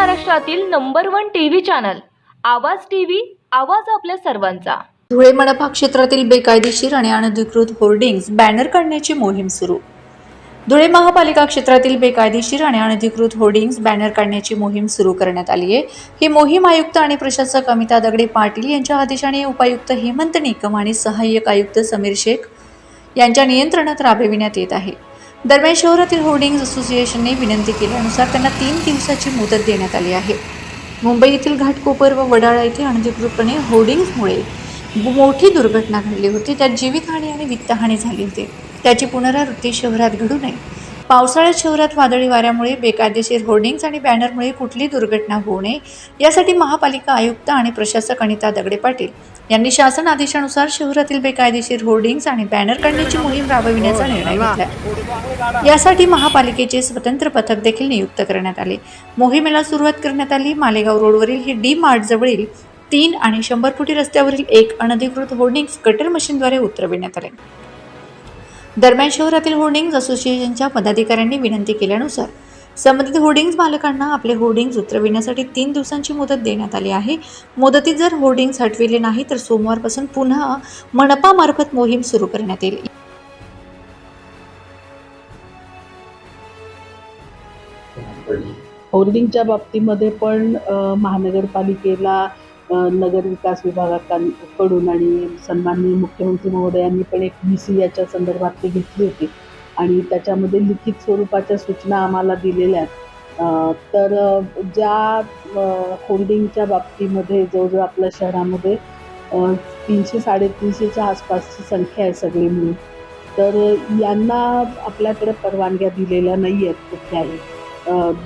महाराष्ट्रातील number one TV channel Aawaaz TV Aawaaz आपल्या सर्वांचा. धुळे मनपा क्षेत्रातील बेकायदेशीर आणि अनधिकृत होर्डिंग्ज बॅनर काढण्याची मोहीम सुरू. धुळे महापालिका क्षेत्रातील बेकायदेशीर आणि अनधिकृत होर्डिंग्ज बॅनर काढण्याची मोहीम सुरू करण्यात आली आहे. ही मोहीम आयुक्त आणि प्रशासक अमिता दगडे पाटील यांच्या आदेशाने उपायुक्त हेमंत निकम आणि सहाय्यक आयुक्त समीर शेख यांच्या नियंत्रणात राबविण्यात येत आहे. दरम्यान शहरातील होर्डिंग्ज असोसिएशनने विनंती केल्यानुसार त्यांना तीन दिवसाची मुदत देण्यात आली आहे. मुंबई येथील घाटकोपर व वडाळा येथे अनधिकृतपणे होर्डिंग्जमुळे मोठी दुर्घटना घडली होती. त्यात जीवितहानी आणि वित्तहानी झाली होती. त्याची पुनरावृत्ती शहरात घडू नये. पावसाळ्यात शहरात वादळी वाऱ्यामुळे बेकायदेशीर होर्डिंग्ज आणि बॅनरमुळे कुठली दुर्घटना होऊ नये यासाठी महापालिका आयुक्त आणि प्रशासक अनिता दगडे पाटील यांनी शासन आदेशानुसार शहरातील बेकायदेशीर होर्डिंग्ज आणि बॅनर काढण्याची मोहीम राबविण्याचा निर्णय घेतला यासाठी महापालिकेचे स्वतंत्र पथक देखील नियुक्त करण्यात आले. मोहिमेला सुरुवात करण्यात आली. मालेगाव रोडवरील ही डी मार्ट जवळील तीन आणि शंभर फुटी रस्त्यावरील एक अनधिकृत होर्डिंग्ज कटर मशीनद्वारे उतरविण्यात आले. दरम्यान शहरातील होर्डिंग्ज असोसिएशनच्या पदाधिकाऱ्यांनी विनंती केल्यानुसार संबंधित होर्डिंग्ज मालकांना आपले होर्डिंग्ज उतरविण्यासाठी तीन दिवसांची मुदत देण्यात आली आहे. मुदतीत जर होर्डिंग्ज हटविले नाही तर सोमवारपासून पुन्हा मनपामार्फत मोहीम सुरू करण्यात येईल. होर्डिंगच्या बाबतीमध्ये पण महानगरपालिकेला नगर विकास विभागाकडून आणि सन्माननीय मुख्यमंत्री महोदयांनी पण एक व्ही सी याच्या संदर्भात ते घेतली होती. आणि त्याच्यामध्ये लिखित स्वरूपाच्या सूचना आम्हाला दिलेल्या आहेत. तर ज्या होल्डिंगच्या बाबतीमध्ये जवळजवळ आपल्या शहरामध्ये तीनशे साडेतीनशेच्या आसपासची संख्या आहे सगळी मिळून तर यांना आपल्याकडे परवानग्या दिलेल्या नाही आहेत कुठल्याही.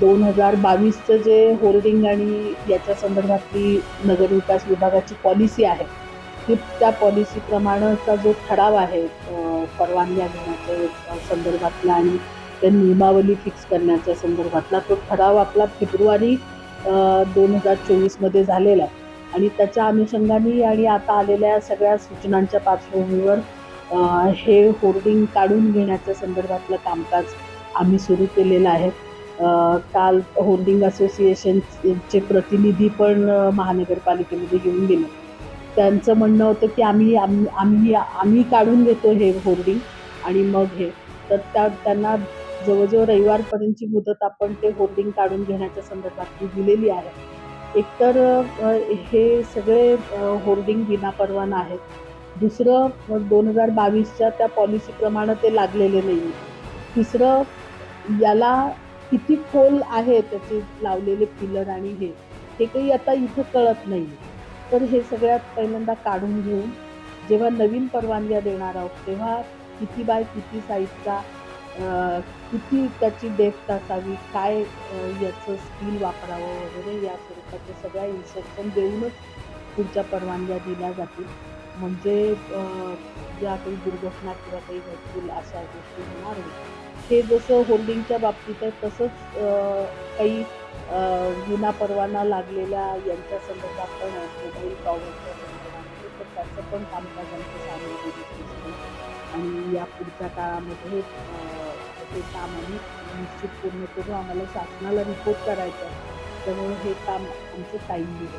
दोन हजार बावीसचं जे होर्डिंग आणि याच्या संदर्भातली नगरविकास विभागाची पॉलिसी आहे ती त्या पॉलिसीप्रमाणेचा जो ठराव आहे परवानग्या घेण्याच्या संदर्भातला आणि त्या नियमावली फिक्स करण्याच्या संदर्भातला तो ठराव आपला फेब्रुवारी दोन हजार चोवीसमध्ये झालेला आहे. आणि त्याच्या अनुषंगाने आणि आता आलेल्या सगळ्या सूचनांच्या पार्श्वभूमीवर हे होर्डिंग काढून घेण्याच्या संदर्भातलं कामकाज आम्ही सुरू केलेलं आहे. काल होर्डिंग असोसिएशनचे प्रतिनिधी पण महानगरपालिकेमध्ये घेऊन गेले. त्यांचं म्हणणं होतं की आम्ही आम्ही आम्ही आम्ही काढून घेतो हे होर्डिंग आणि मग हे. तर त्या त्यांना जवळजवळ रविवारपर्यंतची मुदत आपण ते होर्डिंग काढून घेण्याच्या संदर्भात दिलेली आहे. एकतर हे सगळे होर्डिंग विनापरवाना आहेत. दुसरं दोन हजार बावीसच्या त्या पॉलिसीप्रमाणे ते लागलेले नाही तिसरं याला किती खोल आहे त्याचे लावलेले पिलर आणि हे हे काही आता इथं कळत नाही तर हे सगळ्यात पहिल्यांदा काढून घेऊन जेव्हा नवीन परवानग्या देणार आहोत तेव्हा किती बाय किती साईजचा किती त्याची डेप्थ असावी काय याचं स्टील वापरावं वगैरे या स्वरूपाचे सगळ्या इन्स्ट्रक्शन देऊनच पुढच्या परवानग्या दिल्या जातील. म्हणजे ज्या काही दुर्घटना किंवा काही घडतील अशा गोष्टी होणार नाही हे जसं होल्डिंगच्या बाबतीत आहे तसंच काही विना परवाना लागलेल्या यांच्या संदर्भात पण मोबाईल टॉवरच्या संदर्भामध्ये तर त्याचं पण कामकाज आमचं चालू आहे आणि या पुढच्या काळामध्ये हे काम आम्ही निश्चित पूर्ण करू. आम्हाला शासनाला रिपोर्ट करायचा आहे. त्यामुळे हे काम आमचं टाईम दिलं